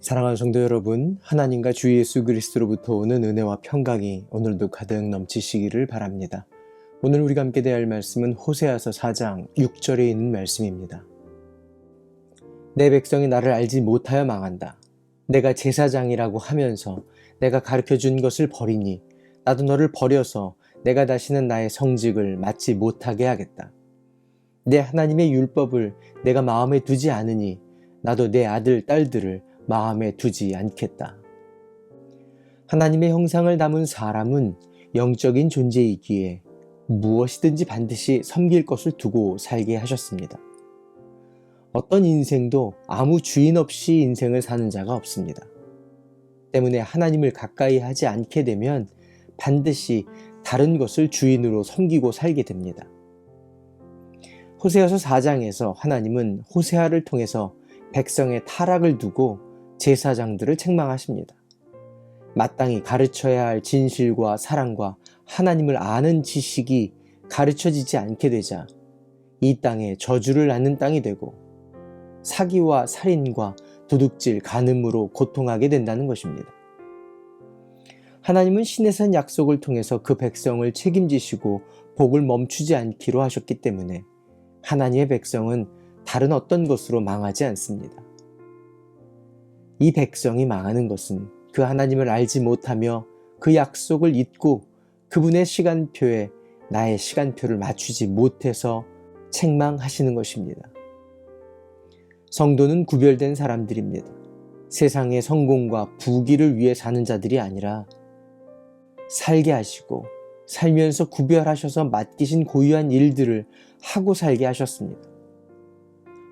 사랑하는 성도 여러분, 하나님과 주 예수 그리스도로부터 오는 은혜와 평강이 오늘도 가득 넘치시기를 바랍니다. 오늘 우리가 함께 대할 말씀은 호세아서 4장 6절에 있는 말씀입니다. 내 백성이 나를 알지 못하여 망한다. 내가 제사장이라고 하면서 내가 가르쳐 준 것을 버리니 나도 너를 버려서 내가 다시는 나의 성직을 맡지 못하게 하겠다. 내 하나님의 율법을 내가 마음에 두지 않으니 나도 내 아들, 딸들을 마음에 두지 않겠다. 하나님의 형상을 담은 사람은 영적인 존재이기에 무엇이든지 반드시 섬길 것을 두고 살게 하셨습니다. 어떤 인생도 아무 주인 없이 인생을 사는 자가 없습니다. 때문에 하나님을 가까이 하지 않게 되면 반드시 다른 것을 주인으로 섬기고 살게 됩니다. 호세아서 4장에서 하나님은 호세아를 통해서 백성의 타락을 두고 제사장들을 책망하십니다. 마땅히 가르쳐야 할 진실과 사랑과 하나님을 아는 지식이 가르쳐지지 않게 되자 이 땅에 저주를 낳는 땅이 되고 사기와 살인과 도둑질, 간음으로 고통하게 된다는 것입니다. 하나님은 신의 산 약속을 통해서 그 백성을 책임지시고 복을 멈추지 않기로 하셨기 때문에 하나님의 백성은 다른 어떤 것으로 망하지 않습니다. 이 백성이 망하는 것은 그 하나님을 알지 못하며 그 약속을 잊고 그분의 시간표에 나의 시간표를 맞추지 못해서 책망하시는 것입니다. 성도는 구별된 사람들입니다. 세상의 성공과 부귀를 위해 사는 자들이 아니라 살게 하시고 살면서 구별하셔서 맡기신 고유한 일들을 하고 살게 하셨습니다.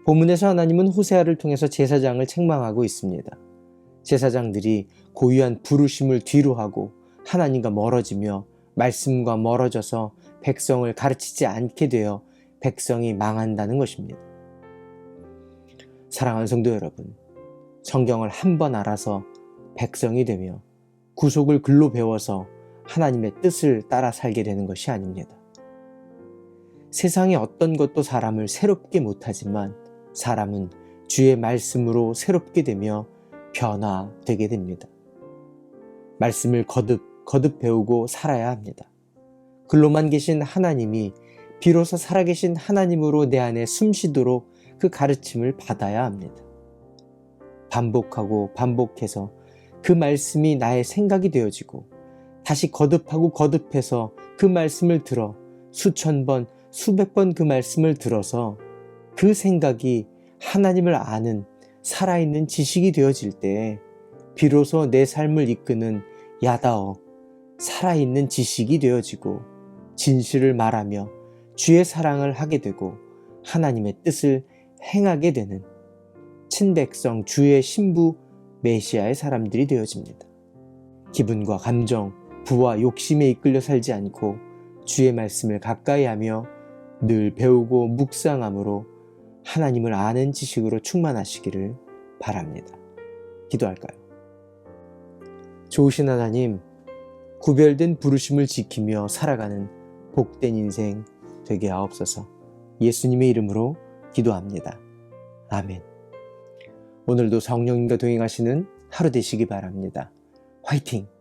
본문에서 하나님은 호세아를 통해서 제사장을 책망하고 있습니다. 제사장들이 고유한 부르심을 뒤로 하고 하나님과 멀어지며 말씀과 멀어져서 백성을 가르치지 않게 되어 백성이 망한다는 것입니다. 사랑하는 성도 여러분, 성경을 한 번 알아서 백성이 되며 구속을 글로 배워서 하나님의 뜻을 따라 살게 되는 것이 아닙니다. 세상의 어떤 것도 사람을 새롭게 못하지만 사람은 주의 말씀으로 새롭게 되며 변화되게 됩니다. 말씀을 거듭 거듭 배우고 살아야 합니다. 글로만 계신 하나님이 비로소 살아계신 하나님으로 내 안에 숨쉬도록 그 가르침을 받아야 합니다. 반복하고 반복해서 그 말씀이 나의 생각이 되어지고 다시 거듭하고 거듭해서 그 말씀을 들어 수천 번, 수백 번 그 말씀을 들어서 그 생각이 하나님을 아는 살아있는 지식이 되어질 때 비로소 내 삶을 이끄는 야다어 살아있는 지식이 되어지고 진실을 말하며 주의 사랑을 하게 되고 하나님의 뜻을 행하게 되는 친백성 주의 신부 메시아의 사람들이 되어집니다. 기분과 감정, 부와 욕심에 이끌려 살지 않고 주의 말씀을 가까이 하며 늘 배우고 묵상함으로 하나님을 아는 지식으로 충만하시기를 바랍니다. 기도할까요? 좋으신 하나님, 구별된 부르심을 지키며 살아가는 복된 인생 되게 하옵소서 예수님의 이름으로 기도합니다. 아멘. 오늘도 성령님과 동행하시는 하루 되시기 바랍니다. 화이팅!